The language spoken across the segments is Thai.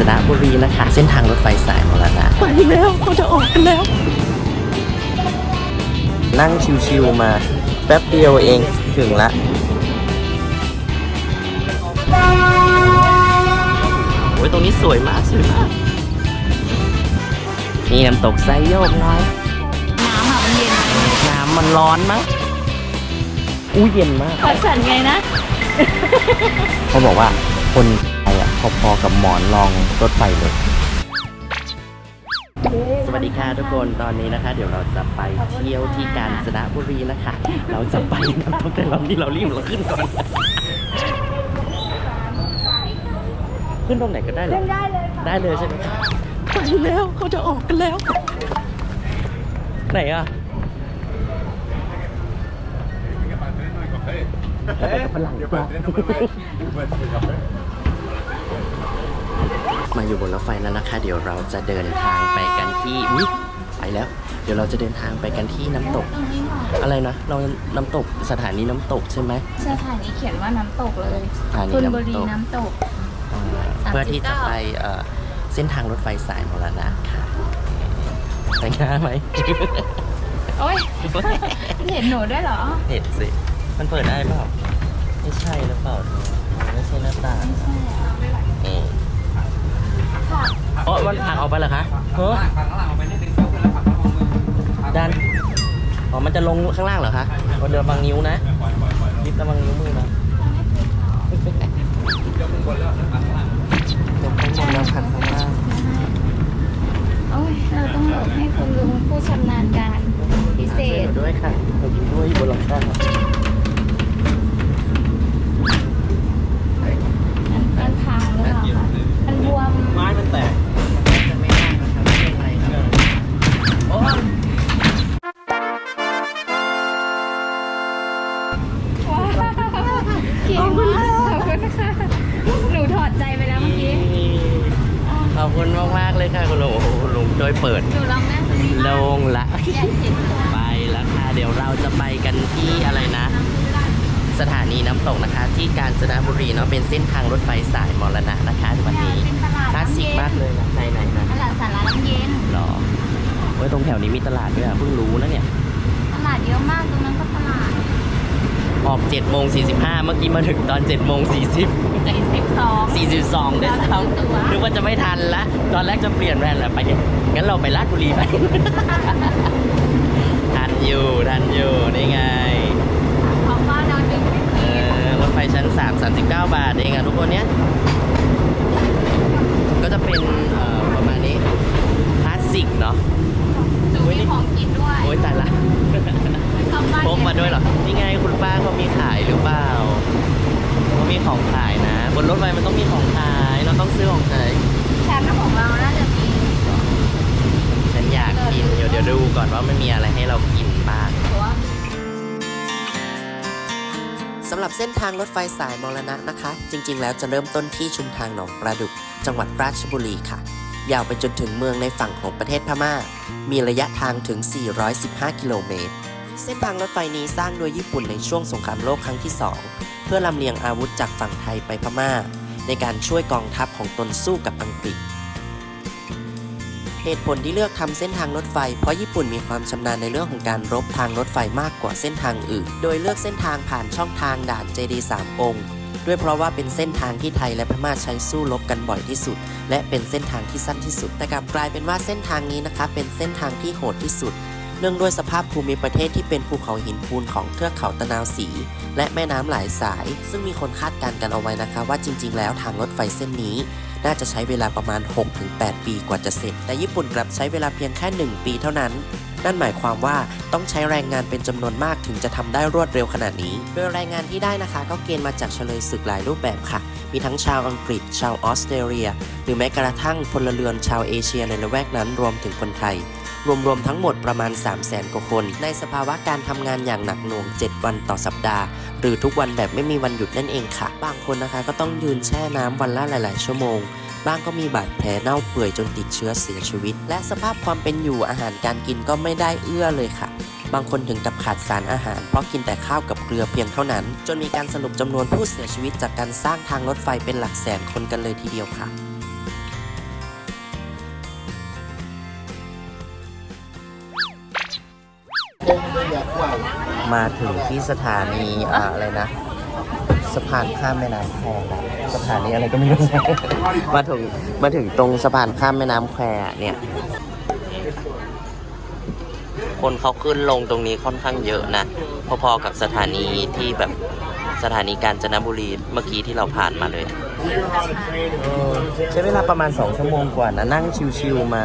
ญจนบุรีนะคะ เส้นทางรถไฟสายมรณะไปแล้วเขาจะออกกันแล้ว นั่งชิวๆมา แป๊บเดียวเองถึงละโอ้ยตรงนี้สวยมากสวยมาก นี่น้ำตกไซโยกน้อย น้ำอะมันเย็น น้ำมันร้อนมั้งอู้เย็นมากพัดสันไงนะ เขาบอกว่าคนไทยอะ พอๆกับหมอนรองรถไฟเลย สวัสดีค่ะทุกคนตอนนี้นะคะ เดี๋ยวเราจะไปเที่ยวที่กาญจนบุรีนะคะ เราจะไปน้ำตกแต่เราที่เรารีบเราขึ้นก่อน ขึ้นตรงไหนก็ได้เหรอได้เลยค่ะได้เลยใช่ไหมไปแล้วเขาจะออกกันแล้ว ไหนอะฝรั่งกว่า มาอยู่บนรถไฟแล้วนะคะ เดี๋ยวเราจะเดินทางไปกันที่อุ๊ยไปแล้ว เดี๋ยวเราจะเดินทางไปกันที่น้ำตก ตรงนี้หน่อยอะไรนะ เราน้ำตกสถานีน้ำตกใช่ไหม สถานีเขียนว่าน้ำตกเลยสถานีคุณน้ำตก บุรีน้ำตกอ่าเพื่อที่จะไปเอ่อเส้นทางรถไฟสายมรณะค่ะแต่งหน้าไหม โอ้ย เห็นหนูด้วยเหรอ เห็นสิ มันเปิดได้เปล่า ไม่ใช่หรือเปล่าเธอไม่ใช่หน้าต่าง ไม่ใช่อะเอ อ๋อมันผลักออกไปเหรอคะเฮ้ดันอ๋อมันจะลงข้างล่างเหรอคะเราเดินบางนิ้วนะลิฟต์ระวังนิ้วมือนะยกข้างบนแล้วผลักข้างล่างยกข้างบนแล้วผลักข้างล่างโอ้ยเราต้องหลบให้คุณลุงผู้ชำนาญการพิเศษช่วยหนูด้วยค่ะหนูกินด้วยบนหลังคามันมันพังหรือเปล่าคะมันบวมไม้มันแตก อบคุณมากมากๆเลยค่ะคุณลุงโอ้โหคุณลุงช่วยเปิดหนูลองนั่งตรงนี้โลงละอยากเห็นเลยไปแล้วค่ะ เดี๋ยวเราจะไปกันที่อะไรนะ สถานีน้ำตกนะคะ ที่กาญจนบุรีเนาะเป็นเส้นทางรถไฟสายมรณะนะคะวันนี้เป็นตลาดคลาสสิกมากเลยนะไหนไหนๆนะตลาดสาราน้ำเย็นหรอเว้ยตรงแถวนี้มีตลาดด้วยอะเพิ่งรู้นะเนี่ย ตลาดเยอะมากตรงนั้นก็ตลาด ออก7โมง45เมื่อกี้มาถึงตอน7โมง40แต่สิบสอง42ด้วยซ้ำนึกว่าจะไม่ทันละ ตอนแรกจะเปลี่ยนแผนแหละไปงั้นเราไปลาดบุรีไป ทันอยู่ ทันอยู่ นี่ไงเพราะว่าเราดึงไม่เอเป็นอรถไฟชั้น 3 39 บาทเองอะทุกคนเนี้ย ก็จะเป็นเอ่อประมาณนี้คลาสสิกเนาะ หนูมีของกินด้วย โอ๊ยตายละ กลับบ้น พกมาด้วยเหรอ นี่ไงคุณป้าเขามีขายหรือเปล่าเขามีของขายนะ บนรถไฟมันต้องมีของขายเราต้องซื้อของขายแชมป์ของเราน่าจะมีฉันอยากกินเดี๋ยวเดี๋ยวดูก่อนว่ามันมีอะไรให้เรากินบ้างแต่ว่าสำหรับเส้นทางรถไฟสายมรณะนะคะ จริง ๆ แล้วจะเริ่มต้นที่ชุมทางหนองประดุก จังหวัดราชบุรีค่ะ ยาวไปจนถึงเมืองในฝั่งของประเทศพม่า มีระยะทางถึง 415 กิโลเมตร เส้นทางรถไฟนี้สร้างโดยญี่ปุ่นในช่วงสงครามโลกครั้งที่2เพื่อลำเลียงอาวุธจากฝั่งไทยไปพม่า ในการช่วยกองทัพของตนสู้กับอังกฤษ เหตุผลที่เลือกทำเส้นทางรถไฟ เพราะญี่ปุ่นมีความชำนาญในเรื่องของการรบทางรถไฟมากกว่าเส้นทางอื่น โดยเลือกเส้นทางผ่านช่องทางด่านเจดีสามองค์ด้วยเพราะว่าเป็นเส้นทางที่ไทยและพม่าใช้สู้รบกันบ่อยที่สุด และเป็นเส้นทางที่สั้นที่สุด แต่กลับกลายเป็นว่าเส้นทางนี้นะคะเป็นเส้นทางที่โหดที่สุด เนื่องด้วยสภาพภูมิประเทศที่เป็นภูเขาหินปูนของเทือกเขาตะนาวสี และแม่น้ำหลายสาย ซึ่งมีคนคาดการณ์กันเอาไว้นะคะว่าจริง ๆ แล้วทางรถไฟเส้นนี้ น่าจะใช้เวลาประมาณ 6-8 ปีกว่าจะเสร็จ แต่ญี่ปุ่นกลับใช้เวลาเพียงแค่ 1 ปีเท่านั้นนั่นหมายความว่าต้องใช้แรงงานเป็นจำนวนมากถึงจะทำได้รวดเร็วขนาดนี้ โดยแรงงานที่ได้นะคะ ก็เกณฑ์มาจากเฉลยศึกหลายรูปแบบค่ะ มีทั้งชาวอังกฤษ ชาวออสเตรเลีย หรือแม้กระทั่งพลเรือนชาวเอเชียในละแวกนั้นรวมถึงคนไทย รวมๆทั้งหมดประมาณ 3 0 0แสนกว่าคน ในสภาวะการทำงานอย่างหนักหน่วง 7 วันต่อสัปดาห์ หรือทุกวันแบบไม่มีวันหยุดนั่นเองค่ะ บางคนนะคะก็ต้องยืนแช่น้ำวันละหลาย ๆ ชั่วโมงบ้างก็มีบาดแผลเน่าเปื่อยจนติดเชื้อเสียชีวิต และสภาพความเป็นอยู่อาหารการกินก็ไม่ได้เอื้อเลยค่ะ บางคนถึงกับขาดสารอาหาร เพราะกินแต่ข้าวกับเกลือเพียงเท่านั้น จนมีการสรุปจำนวนผู้เสียชีวิตจากการสร้างทางรถไฟเป็นหลักแสนคนกันเลยทีเดียวค่ะ มาถึงที่สถานีออะไรนะ สะพานข้ามแม่น้ำแควนะสถานีอะไรก็ไม่รู้ มาถึงมาถึงตรงสะพานข้ามแม่น้ำแควเนี่ย คนเขาขึ้นลงตรงนี้ค่อนข้างเยอะนะ พอๆกับสถานีที่แบบสถานีกาญจนบุรีเมื่อกี้ที่เราผ่านมาเลยใช้เวลาประมาณ 2 ชั่วโมงกว่านะ นั่งชิวๆมา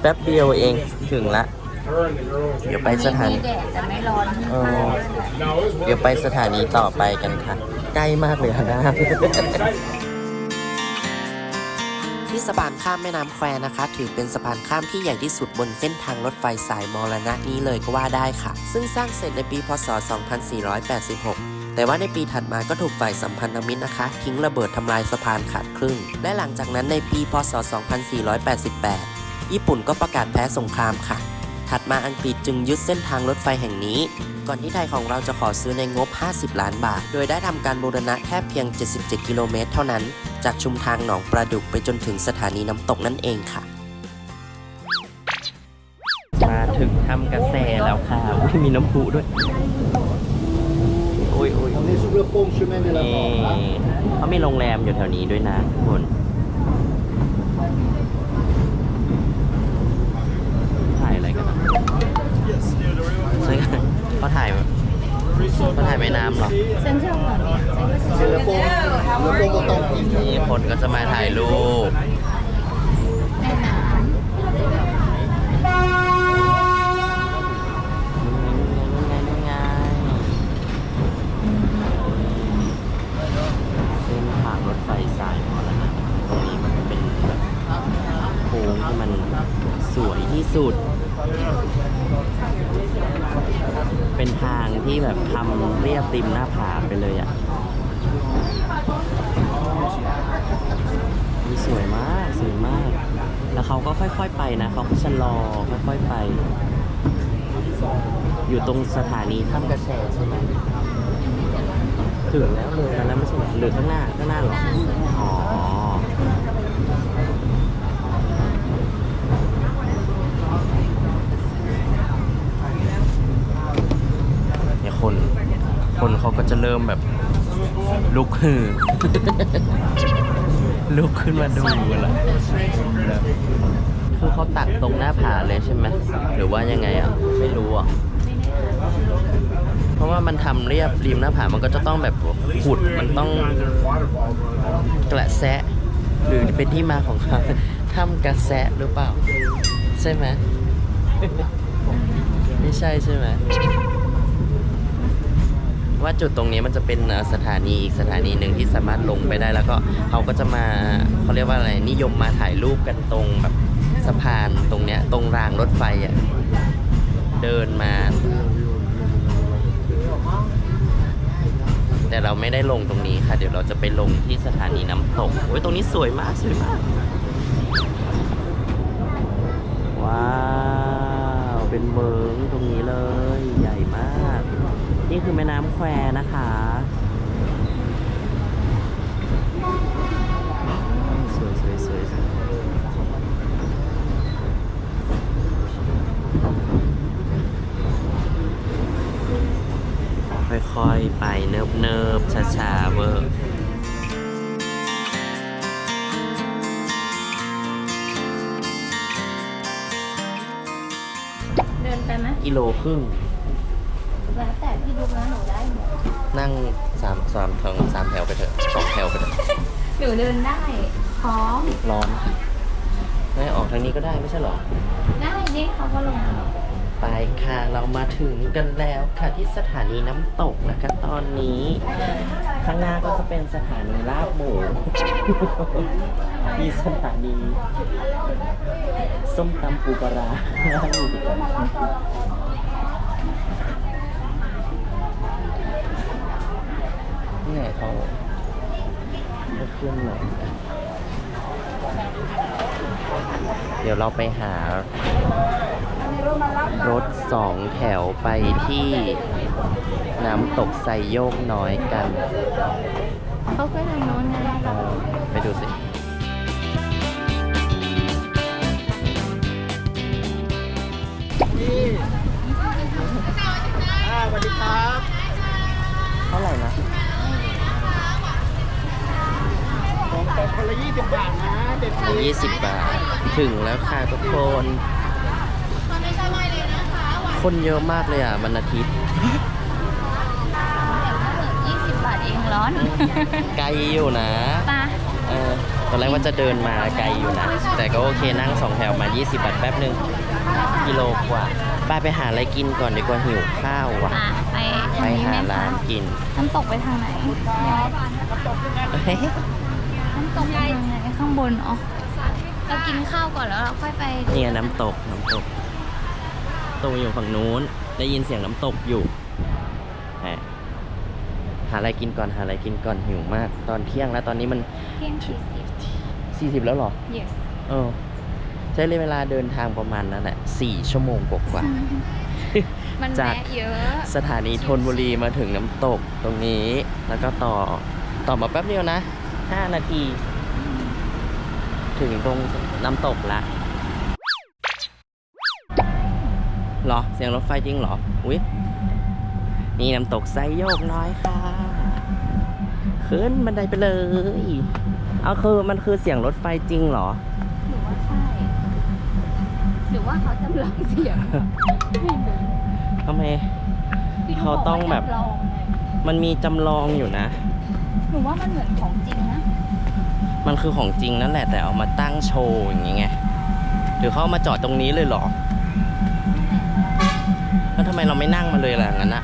แป๊บเดียวเองถึงละ เดี๋ยวไปสถานีมีแดดแต่ไม่ร้อนที่เออเดี๋ยวไปสถานีต่อไปกันค่ะ ใกล้มากเลยค่ะนะ ที่สะพานข้ามแม่น้ำแควนะคะ ถือเป็นสะพานข้ามที่ใหญ่ที่สุดบนเส้นทางรถไฟสายมรณะนี้เลยก็ว่าได้ค่ะ ซึ่งสร้างเสร็จในปีพศ 2486 แต่ว่าในปีถัดมาก็ถูกฝ่ายสัมพันธมิตรนะคะ ทิ้งระเบิดทำลายสะพานขาดครึ่ง และหลังจากนั้นในปีพศ 2488 ญี่ปุ่นก็ประกาศแพ้สงครามค่ะ ถัดมาอังกฤษจึงยึดเส้นทางรถไฟแห่งนี้ ก่อนที่ไทยของเราจะขอซื้อในงบ 50 ล้านบาท โดยได้ทำการบูรณะแค่เพียง 77 กิโลเมตรเท่านั้น จากชุมทางหนองประดุกไปจนถึงสถานีน้ำตกนั่นเองค่ะ มาถึงถ้ำกระแสแล้วค่ะอุ้ยมีน้ำพุด้วย โอ้ยโอ้ย On est sur le pont chemin de la นี่ Mort. hein. เขามีโรงแรมอยู่แถวนี้ด้วยนะทุกคนถ่ายอะไรกันอะใช่กันเขาถ่ายเขาถ่ายแม่น้ำเหรอนี่คนก็จะมาถ่ายรูปแม่น้เส้นทางรถไฟสายมรณะตรงนี้มันเป็นแบบโค้งที่มันสวยที่สุด เป็นทางที่แบบทำเรียบริมหน้าผาไปเลยอะมีสวยมากสวยมาก แล้วเขาก็ค่อยๆไปนะเขาก็ชะลอค่อยๆไป อยู่ตรงสถานีถ้ำกระแสใช่ไหมถึงแล้วเลยแล้วไม่ใช่หรือข้างหน้าข้างหน้าหรอ อ๋อ เนี่ย คน คนเขาก็จะเริ่มแบบลุกฮือลุกขึ้นมาดูกันละคือเขาตักตรงหน้าผาเลยใช่ไหมหรือว่ายังไงอะ ไม่รู้อะ เพราะว่ามันทำเรียบริมหน้าผา มันก็จะต้องแบบขุด มันต้องกระแสะ หรือเป็นที่มาของเขาถ้ำกระแสะหรือเปล่า ใช่ไหม ไม่ใช่ใช่ไหม ว่าจุดตรงนี้มันจะเป็นสถานีอีกสถานีหนึ่งที่สามารถลงไปได้ แล้วก็เขาก็จะมาเขาเรียกว่าอะไรนิยมมาถ่ายรูปกันตรงแบบสะพานตรงเนี้ยตรงรางรถไฟอะเดินมา แต่เราไม่ได้ลงตรงนี้ค่ะ เดี๋ยวเราจะไปลงที่สถานีน้ำตกโอ้ยตรงนี้สวยมากสวยมากว้าว เป็นเบิงตรงนี้เลย นี่คือแม่น้ำแควนะคะสวยสวยสวยสวยค่อยๆ ไปเนิบเนิบๆช้าๆเวอร์ำเดินไปไหมกิโลครึ่ง แล้วแต่พี่ดูนะหนูได้หมดนั่งสามสามแถวสามแถวไปเถอะสองแถวไปเถอะหนูเดินได้พร้อมร้อนไม่ออกทางนี้ก็ได้ไม่ใช่เหรอ ได้นี่เขาก็ลงมาไปค่ะเรามาถึงกันแล้วค่ะที่สถานีน้ำตกนะคะตอนนี้ ข้างหน้าก็จะเป็นสถานีลาบหมูมีสถานีส้มตำปูปลาร้า นี่ไงเขาเขาขึ้นหน่อยเดี๋ยวเราไปหารถสองแถวไปที่น้ำตกไซโยกน้อยกัน เขาไปทางโน้นไงเออไปดูสิอ่าสวัสดีครับท่าไหร่นะ ของแต่คนละยี่ สิบบาทนะเด็ดยี่สิบบาท ถึงแล้วค่ะทุกคน คนเยอะมากเลยอะวันอาทิตย์20บาทเองร้อน ไกลอยู่นะ ปะเออตอนแรกว่าจะเดินมาไกลอยู่นะ แต่ก็โอเคนั่งสองแถวมา 20 บาทแป๊บหนึ่งกิโลกว่าป้าไปหาอะไรกินก่อนดีกว่าหิวข้าวว่ะ อะไปไปทางนี้หาไหมร้าคะนกิน น้ำตกไปทางไหน เฮ้ยน้ำ ตกไปทางไหนข้างบนอ๋อเรากินข้าวก่อนแล้วเราค่อยไปเนี่ยน้ำตกน้ำตกตรงอยู่ฝั่งนู้น ได้ยินเสียงน้ำตกอยู่แหมหาอะไรกินก่อนหาอะไรกินก่อนหิวมาก ตอนเที่ยงแล้วตอนนี้มันเที่ยงสี่สิบ40แล้วเหรอ yes เออใช้เวลาเดินทางประมาณนั้นแหละสี่ชั่วโมงกว่าๆมันจากแวะเยอะสถานีธนบุรีมาถึงน้ำตกตรงนี้ แล้วก็ต่อต่อมาแป๊บเดียวนะ 5นาที ถึงตรงน้ำตกละเหรอ เสียงรถไฟจริงเหรอ อุ้ยนี่น้ำตกไซโยกน้อยค่ะ ขึ้นบันไดไปเลย เอาคือมันคือเสียงรถไฟจริงเหรอ หรือว่าใช่ หรือว่าเขาจำลองเสียงไม่รู้ทำไมพี่นุ๊กเขาต้องแบบกว่าจำลองไงมันมีจำลองอยู่นะ หนูว่ามันเหมือนของจริงนะ มันคือของจริงนั่นแหละแต่เอามาตั้งโชว์อย่างงี้ไงหรือเขาเอามาจอดตรงนี้เลยเหรอ แล้วทำไมเราไม่นั่งมาเลยล่ะงั้นอะ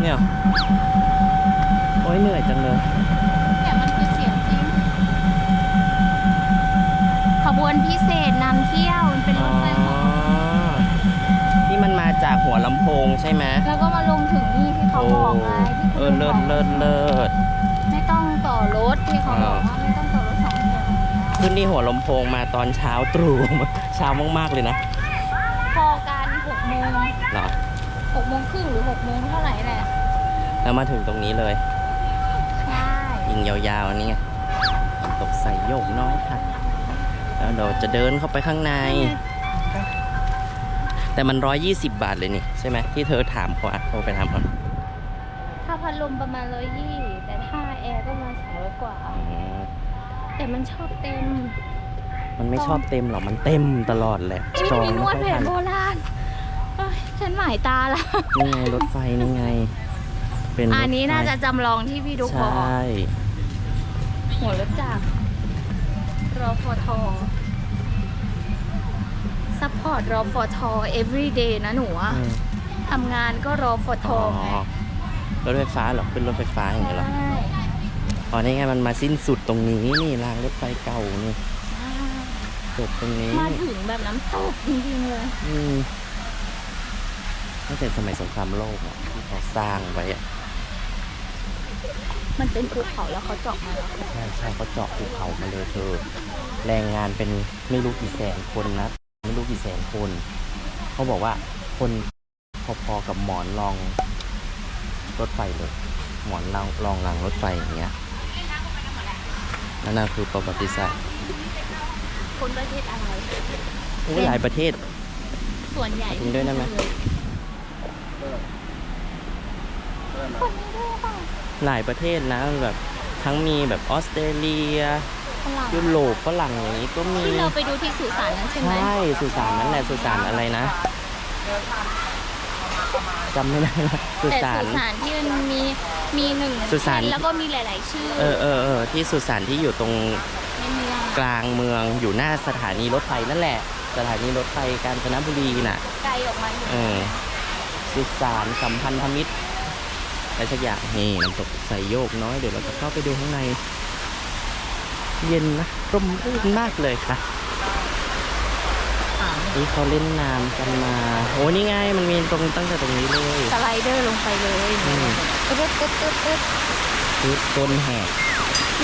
เนี่ย โอ้ยเหนื่อยจังเลย แต่มันคือเสียงจริง ขบวนพิเศษนำเที่ยวมันเป็นรอ๋อถไฟเหาะที่มันมาจากหัวลำโพงใช่ไหมแล้วก็มาลงถึงนี่ที่เขาบอกไงที่เออเลิศเลิศเลิศไม่ต้ องต่อรถที่เขาบอกอ่าว่าไม่ต้องต่อรถสองแถวขึ้นที่หัวลำโพงมาตอนเช้าตรู่ เช้ามากๆเลยนะพอกันหกโมงเหรอหกโมงครึ่งหรือหกโมงเท่าไหร่แหละแล้วมาถึงตรงนี้เลย ใช่ ยิงยาวๆนี่ไงน้ำตกใส่โยกน้อยค่ะ แล้วเราจะเดินเข้าไปข้างใน แต่มัน120บาทเลยนี่ ใช่ไหมที่เธอถามเขาอะโทรไปถามเขาถ้าพัดลมประมาณร้อยยี่แต่ถ้าแอร์ก็ประมาณสองร้อยกว่า อืมแต่มันชอบเต็ม มันไม่ชอบเต็มหรอกมันเต็มตลอดเลยนี่จมันองมีนไม่วดค่อยแผทันนโบราณเอ้ยฉันหมายตาละนี่ไงรถไฟนี่ไง เป็นรถไฟอันนี้น่าจะจำลองที่พี่ดุกใชบอก่ หัวรถจักรรอฟอทอซัพพอร์ตรอฟอทอ everyday นะหนูอะอืมทำงานก็รอฟอทอ๋ออไง รถไฟฟ้าเหรอขึ้นรถไฟฟ้าอย่างเงี้ยเหรอใช่อ๋ อนี่ไงมันมาสิ้นสุดตรงนี้นี่รางรถไฟเก่านี่จบตรงนี้มาถึงแบบน้ำตกจริงๆเลย อืมตั้งแต่สมัยสงครามโลกอะที่เขาสร้างไว้อะมันเป็นภูเขาแล้วเขาเจาะมาแล้วใช่ใช่เขาเจาะภูเขามาเลยเธอ แรงงานเป็นไม่รู้กี่แสนคนนะไม่รู้กี่แสนคน เขาบอกว่าคนพอๆกับหมอนรองรถไฟเลย หมอนรองรองรางรถไฟอย่างเงี้ย นั่นน่ะคือประวัติศาสตร์คนประเทศอะไร โอ้ยหลายประเทศ ส่วนใหญ่จริงด้วยได้ไหม คนนี้ด้วยเปล่าหลายประเทศนะแบบ ทั้งมีแบบออสเตรเลีย ฝรั่งยุโรปฝรั่งอย่างนี้ก็มี ที่เราไปดูที่สุสานนั้นใช่ไหม ใช่สุสานนั่นแหละสุสานอะไรนะ จำไม่ได้ละสุแต่สานสุสานที่มันมีมีหนึ่งสุสานเส้นแล้วก็มีหลาย ๆ ชื่อเออเออเออที่สุสานที่อยู่ตรงในเมืองกลางเมืองอยู่หน้าสถานีรถไฟนั่นแหละ สถานีรถไฟกาญจนบุรีน่ะ ไกลออกมาอยู่เออสุสานสัมพันธมิตรอะไรสักอย่างนี่น้ำตกใส่โยกน้อยเดี๋ยวเราจะเข้าไปดูข้างใน เย็นนะร่มรื่นมากเลยค่ะ นี่เขาเล่นน้ำกันมาโอ้นี่ไงมันมีตรงตั้งแต่ตรงนี้เลยสไลเดอร์ลงไปเลยอืมตึ๊ดตึ๊ดตึ๊ดตึ๊ดคือต้นแหก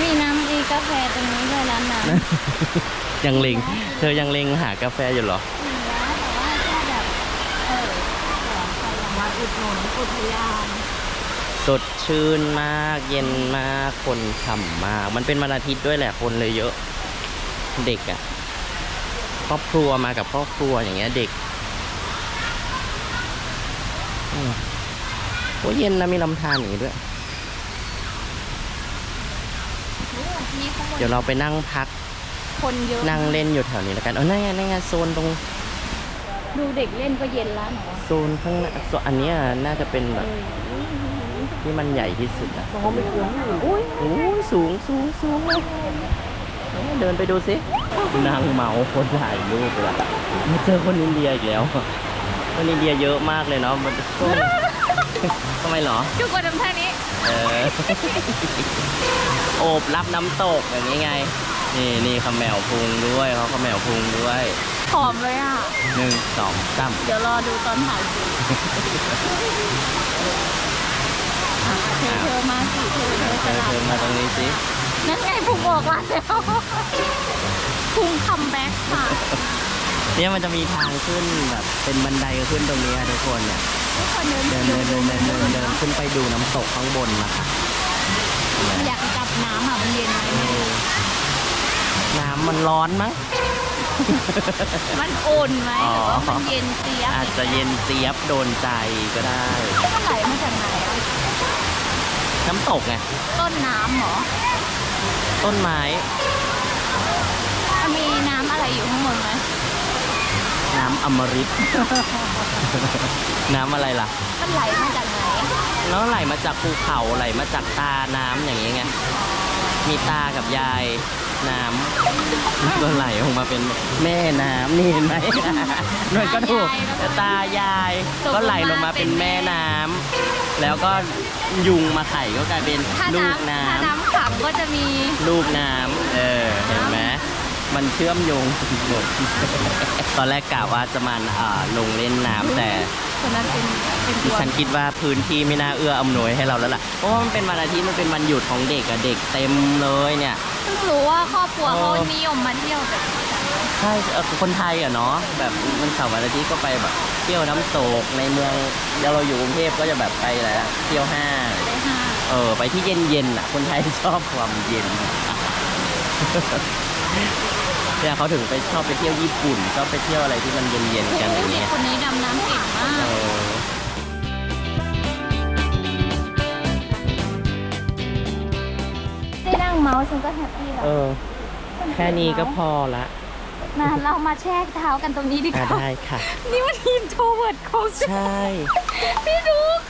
มีน้ำอีกาแฟตรงนี้ด้วยร้านน้ำยังเล็งเธอยังเล็งหากาแฟอยู่เหรอถึงแล้วแต่ว่าแค่แบบเออขอใครอยากมาอุดหนุนอุทยานสดชื่นมากเย็นมากคนฉ่ำมาก มันเป็นวันอาทิตย์ด้วยแหละคนเลยเยอะ เด็กอะ่ะ ครอบครัวมากับครอบครัวอย่างเงี้ยเด็กอืมโอ้เย็นนะมีลำธารอย่างนี้ด้วยมีข้างบนเดี๋ยวเราไปนั่งพักคนเยอะนั่งเล่นอยู่แถวนี้แล้วกันเออนั่นไงนั่นไงโซนตรงดูเด็กเล่นก็เย็นแล้วหนูว่าโซนข้างหน้าโซนอันเนี้ยน่าจะเป็นแบบที่มันใหญ่ที่สุดอะอุ้ยโอ้ยสูงสูงสูงเลยเดินไปดูสิ นั่งเมาคนถ่ายรูปไปละมาเจอคนอินเดียอีกแล้วอะคนอินเดียเยอะมากเลยเนาะมันช่วงทำไมเหรอจุกกว่าทำท่านี้เออโอบรับน้ำตกอย่างนี้ไง นี่นี่ขมแมวพุงด้วยเขาขมแมวพุงด้วยผอมเลยอะหนึ่งสองสามเดี๋ยวรอดูตอนถ่ายสิอะเธอเธอมาสิเธอเธอเธจะอหลัเธบอมาตรงนี้สินั่นไงพุงออกมาแล้ว พุงคัมแบ็กค่ะ เนี่ยมันจะมีทางขึ้นแบบเป็นบันไดขึ้นตรงนี้อะทุกคนเนี่ย ทุกคนเดินเดินเดินเดินเดินเดินเดินขึ้นไปดูน้ำตกข้างบนนะคะเห็นไหมอยากจับน้ำอะมันเย็นไหมเออน้ำมันร้อนมั้ง มันอุ่นไหมอ๋อหรือว่ามันเย็นเสียบอาจจะเย็นเจี๊ยบโดนใจก็ได้ มันไหลมาจากไหนอะน้ำตกไงต้นน้ำเหรอต้นไม้มันมีน้ำ อะไรอยู่ข้างบนไหมน้ำอมฤต น้ำอะไรล่ะ มันไหลมาจากไหนแล้วไหลมาจากภูเขาไหลมาจากตาน้ำอย่างนี้ไง มีตากับยายน้ำก็ไหลออกมาเป็นแม่น้ำนี่เห็นไหม หน่วยก็ถูกแต่ตายายก็ไหลลงมาเป็นแม่น้ำแล้วก็ยุงมาไข่ก็กลายเป็นถ้าลูน้กน้ำถ้าน้ำขังก็จะมีำลูกน้ำเออเห็นไหม มันเชื่อมโยงหมดตอนแรกกะว่าจะมาอ่าลงเล่นน้ำแต่คนนั้นเป็นเป็นดิตัวฉันคิดว่าพื้นที่ไม่น่าเอื้ออำนวยให้เราแล้วล่ะเพราะว่ามันเป็นวันอาทิตย์มันเป็นวันหยุดของเด็กอะเด็กเต็มเลยเนี่ย เพิ่งรู้ว่าครอบครัวเออเขานิยมมาเที่ยวแบบนี้กันใช่เอ่อคนไทยอะเนาะแบบมันเสาร์วันอาทิตย์ก็ไปแบบเที่ยวน้ำตกในเมืองแล้วเราอยู่กรุงเทพก็จะแบบไปอะไรอะเที่ยวห้างได้ห้าเออไปที่เย็นเย็นๆอะคนไทยชอบความเย็น เนี่ยเขาถึงไปชอบไปเที่ยวญี่ปุ่นชอบไปเที่ยวอะไรที่มันเย็นๆกันอย่างเด็กเงี้ยคนนี้ดำน้ำเก่งมาเอกอได้นั่งเมาส์ฉันก็แฮปปี้แล้วเออ แค่นี้ก็พอละนะเรามาแช่เท้ากันตรงนี้ดีกอะว่า ได้ค่ะ นี่มันทีมโทรเวิร์ดเขาใช่ใช่ พี่ดุก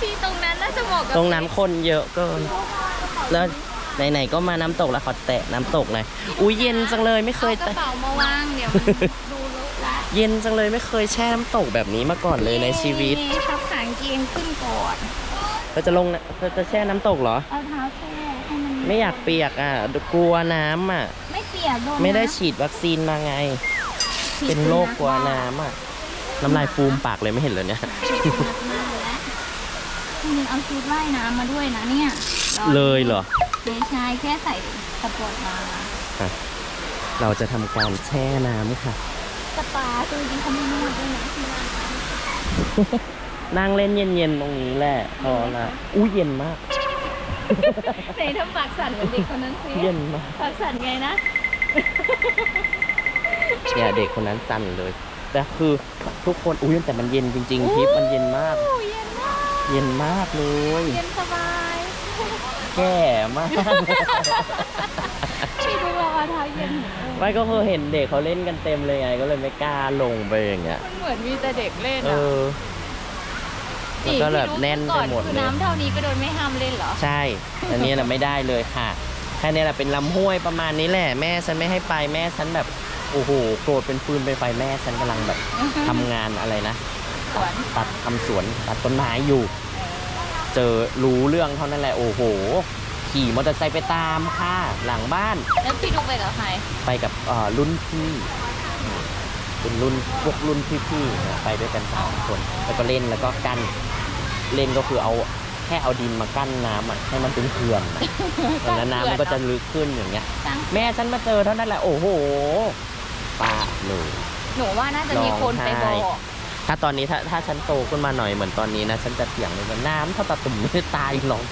ที่ตรงนั้นน่าจะเหมาะกับตรงนั้นคนเยอะเกิน แล้ว ไหนๆก็มาน้ำตกแล้วขอแตะน้ำตกหน่อยอุ้ยเย็นจังเลยไม่เคยเอากระแตะ เป๋ามาวางเดี๋ยวมันดูเลอะละเย็นจังเลยไม่เคยแช่น้ำตกแบบนี้มาก่อนเลยในชีวิตนี่พับขางเกงขึ้นก่อนเราจะลงนะเราจะแช่น้ำตกเหรอ เอาเท้าแช่ให้มันไม่อยากเปียกอะกลัวน้ำอะ ไม่เปียกโดนไม่ได้นะฉีดวัคซีนมาไง ฉีดเป็นโรคกลัวน้ำอะ น้ำลายฟูมปากเลยไม่เห็นเลยเนี่ย ฉีดสุนัขมาแล้วนี่เอาชุดว่ายน้ำมาด้วยนะเนี่ยรอ เลยเหรอ ไม่ใช่แค่ใส่สปอร์ตมาเราจะทำการแช่น้ำค่ะ สปาคือจริงๆเขาไม่นวดด้วยนะที่ร้านนั่งเล่นเย็นๆตรงนี้แหละพอละอู้เย็นมากไหนทำปากสั่นเหมือนเด็กคนนั้นสิเย็นมากปากสั่นไงนะเนี่ยเด็กคนนั้นสั่นเลย แต่คือทุกคนอุ้ยแต่มันเย็นจริงๆทิปมันเย็นมากโอ้เย็นมาก เย็นมากเลย เย็นสบาย แก่มากพี่ดูเราเอาเท้าเย็นไม่ก็คือเห็นเด็กเขาเล่นกันเต็มเลยไง ก็เลยไม่กล้าลงไปอย่างเงี้ย มันเหมือนมีแต่เด็กเล่นเออะอแล้วก็แบบแน่นไปหมดคือเลยน้ำเท่านี้ก็โดนไม่ห้ามเล่นเหรอ ใช่ อันนี้นะไม่ได้เลยค่ะ แค่นี้แหละเป็นลำห้วยประมาณนี้แหละ แม่ฉันไม่ให้ไปแม่ฉันแบบ โอ้โห โกรธเป็นฟืนเป็นไฟแม่ฉันกำลังแบบ ทำงานอะไรนะ สวนตัดทำสวนตัดต้นไม้อยู่ เจอรู้เรื่องเท่านั้นแหละโอ้โห ขี่มอเตอร์ไซค์ไปตามค่ะ หลังบ้าน แล้วพี่ดูไปกับใคร ไปกับเอ่อรุ่นพี่ เป็นรุ่นพวกรุ่นพี่ๆนะไปด้วยกันสามคน แล้วก็เล่นแล้วก็กั้นเล่นก็คือเอาแค่เอาดินมากั้นน้ำอะให้มันเป็นเขื่อนนะดังนั้นน้ำมันก็จะลึกขึ้นอย่างเงี้ยตั้งแม่ฉันมาเจอเท่านั้นแหละโอ้โหปาเลย หนูว่าน่าจะมีคนไปบร้อองไห้ก ถ้าตอนนี้ถ้าถ้าฉันโตขึ้นมาหน่อยเหมือนตอนนี้นะฉันจะเถียงเลยว่าน้ำเท่าตาตุ่มไม่ได้ตายหรอก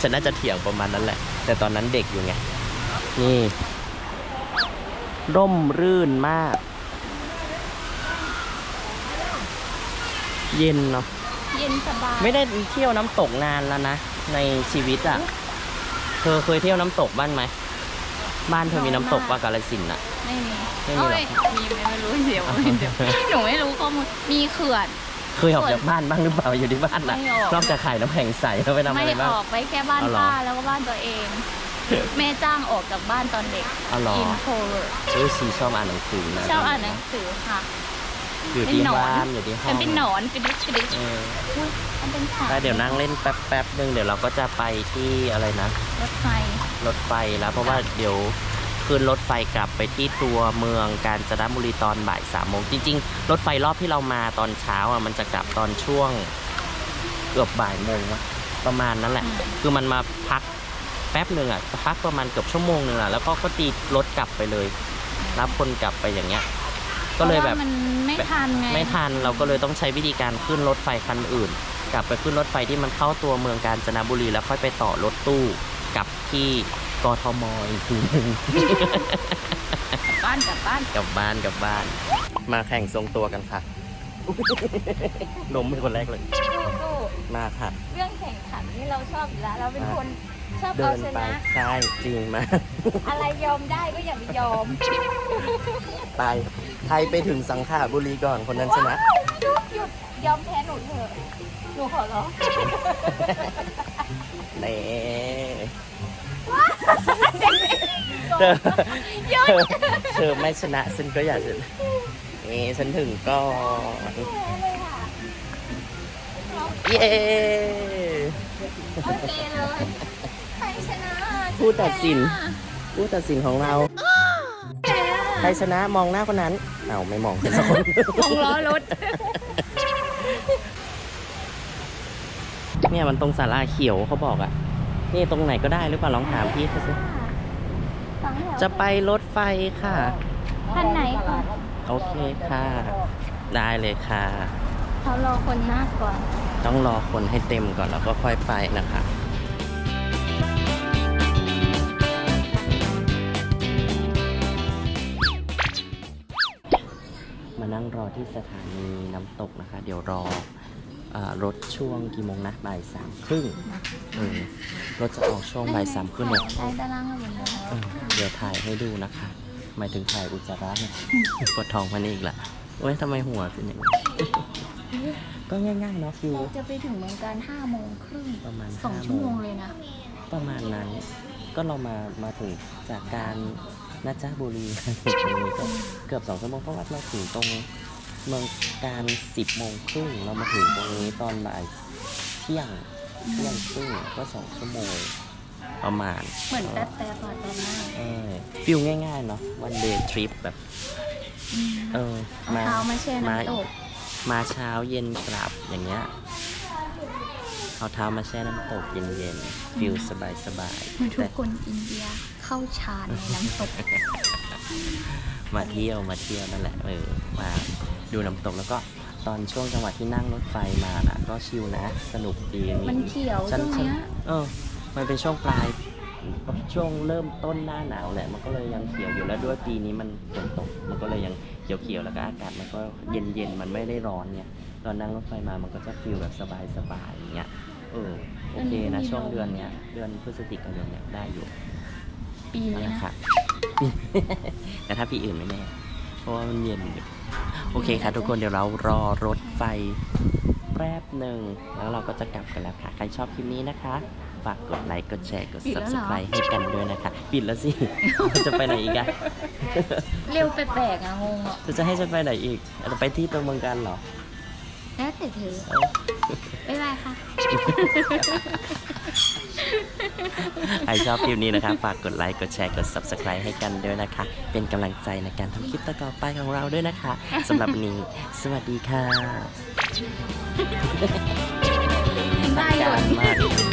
ฉันน่าจะเถียงประมาณนั้นแหละ แต่ตอนนั้นเด็กอยู่ไงนี่ร่มรื่นมาก เย็นเนาะเเย็นสบายไม่ได้เที่ยวน้ำตกนานแล้วนะในชีวิตอะ เธอเคยเที่ยวน้ำตกบ้านไหมบ้านเธอมีน้ำตกว่ากาลสินธุ์อะ ไม่มีไม่มีหรอเอ้ยมีไหมไม่รู้เดี๋ยวเดี๋ยวหนูไม่รู้ข้อมูลมีเขื่อน เคยออกจากบ้านบ้างหรือเปล่าอยู่ที่บ้านน่ะไม่ออก นอกจากขายน้ำแข็งใสแล้วไปทำไม่อะไรอบ้างอกไปแค่บ้านเอาเหรอ ป้าแล้วก็บ้านตัวเอง แม่จ้างออกจากบ้านตอนเด็กอ๋อเหรออินโทรเวิร์เออชีชอบอ่านหนังสือนะชอบอ่านหนังสือค่ะ อยู่ที่เป็นหนอนบ้านอยู่ที่ห้ฉัอนงเป็นหนอนกระดิกกระดิกเอออุ๊ยมันเป็นขาแล้วเดี๋ยวนั่งเล่นแป๊บแป๊บๆนึงเดี๋ยวเราก็จะไปที่อะไรนะ รถไฟรถไฟแล้วเพราะว่าเดี๋ยว ขึ้นรถไฟกลับไปที่ตัวเมืองกาญจนบุรีตอนบ่ายสามโมงจริงๆ รถไฟรอบที่เรามาตอนเช้าอะมันจะกลับตอนช่วงเกือบบ่ายโมงวะประมาณนั้นแหละอืมคือมันมาพักแป๊บหนึ่งอะพักประมาณเกือบชั่วโมงหนึ่งอะแล้วก็ก็ตีรถกลับไปเลย รับคนกลับไปอย่างเงี้ย ก็เลยแบบพราะว่ามันไม่ทันไงไม่ทันเราก็เลยต้องใช้วิธีการขึ้นรถไฟคันอื่น กลับไปขึ้นรถไฟที่มันเข้าตัวเมืองกาญจนบุรีแล้วค่อยไปต่อรถตู้กลับที่ กทมอีกทีหนึง กลับบ้านกลับบ้านกลับบ้านกลับบ้าน มาแข่งทรงตัวกันค่ะ นมเป็นคนแรกเลย สู้มาค่ะ ๆเรื่องแข่งขันนี่เราชอบอยู่แล้วเราเป็นคนชอบเดิเอานชไปนะ ใช่จริงมากอะไรยอมได้ก็อย่าไปยอมไป ใครไปถึงสังขละบุรีก่อนคนนั้นชนะ หยุดหยุดยอมแพ้หนูเถอะหนูขอร้อง เน่ เธอเธอเธอไม่ชนะฉันก็อยากจะเอ้ฉันถึงก่อนแพ้เลยค่ะเย้โอเคเลยใครชนะผู้ตัดสินผู้ตัดสินของเราแพ้ใครชนะมองหน้าคนนั้นเอาไม่มองฉันสักคนของล้อรถเนี่ยมันตรงศาลาเขียวเขาบอกอะ นี่ตรงไหนก็ได้หรือเปล่าลองถามพี่เขาสิสองแถวจะไปรถไฟค่ะ คันไหนคะโอเคค่ะ ได้เลยค่ะ เขารอคนหน้าก่อนต้องรอคนให้เต็มก่อนแล้วก็ค่อยไปนะคะมานั่งรอที่สถานีน้ำตกนะคะ เดี๋ยวรออา รถช่วงกี่โมงนะบ่ายสามครึ่งเออรถจะออกช่วงบ่ายสามครึ่งเดี๋ยวใช้ตารางกันหมดเลยเออเดี๋ยวถ่ายให้ดูนะคะหมายถึงถ่ายอุจจาระนะปวดท้องมานี่อีกละโอ้ยทำไมหัวเป็นอย่างนี้ก็ง่ายๆเนาะฟิว เราจะไปถึงเมืองการ5โมงครึ่งประมาณสองห้าชั่วโมโมงงเลยนะ ประมาณนั้นก็เรามามาถึงจากการนาจาบุรีมาถึงตรงนี้ก็เกือบสองชั่วโมงเพราะว่าเราถึงตรง เมืองการสิบโมงครึ่งเรามาถึงตรงนี้ตอนบ่ายเที่ยงเที่ยงครึ่งก็สองชั่วโมงประมาณเหมือนแป๊บแป๊บๆอะตอนหน้าเออฟิลง่ายๆเนาะวันเดย์ทริปแบบ เออเอาเท้ามาแช่น้ำตกมาเช้าเย็นกลับอย่างเงี้ยเอาเท้ามาแช่น้ำตกเย็นๆฟิลสบายสบายๆเหมือนทุแต่กคนอินเดียเข้าฌานในน้ำตก มาเที่ยวมาเที่ยวนั่นแหละเออมา ดูน้ำตกแล้วก็ตอนช่วงจังหวะที่นั่งรถไฟมาน่ะก็ชิลนะสนุกดีมันเขียวฉัช่วงเนี้ยเออ มันเป็นช่วงปลายช่วงเริ่มต้นหน้าหนาวแหละมันก็เลยยังเขียวอยู่แล้วด้วยปีนี้มันฝนตก มันก็เลยยังเขียวๆแล้วก็อากาศมันก็เย็นๆมันไม่ได้ร้อนเนี่ยตอนนั่งรถไฟมามันก็จะฟีลแบบสบายๆอย่างเงี้ยเออโอเคนะช่วงเดือนเนี้ยเดือนพฤศจิกายนเนี่ยได้อยู่ ปีนั่นนี้แหละนะค่ะแต่ถ้าปีอื่นไม่แน่เพราะว่ามันเย็นอยู่ โอเคค่ะทุกคนเดี๋ยวเรารอรถไฟแป๊บหนึ่งแล้วเราก็จะกลับกันแล้วค่ะ ใครชอบคลิปนี้นะคะ ฝากกดไลค์ กดแชร์ กด subscribe ให้กันด้วยนะคะ ปิดแล้วสิ จะไปไหนอีกอะเร็วแปลกๆอะงงอะจะจะให้ฉันไปไหนอีกจะไปที่ตัวเมืองกันเหรอ แล้วแต่เธอเอ้า บ๊ายบายค่ะ ใครชอบคลิปนี้นะคะ ฝากกดไลค์ กดแชร์ กด subscribe ให้กันด้วยนะคะ เป็นกำลังใจในการทำคลิปต่อๆไปของเราด้วยนะคะสำหรับวันนี้ สวัสดีค่ะได้หมกาดรมาก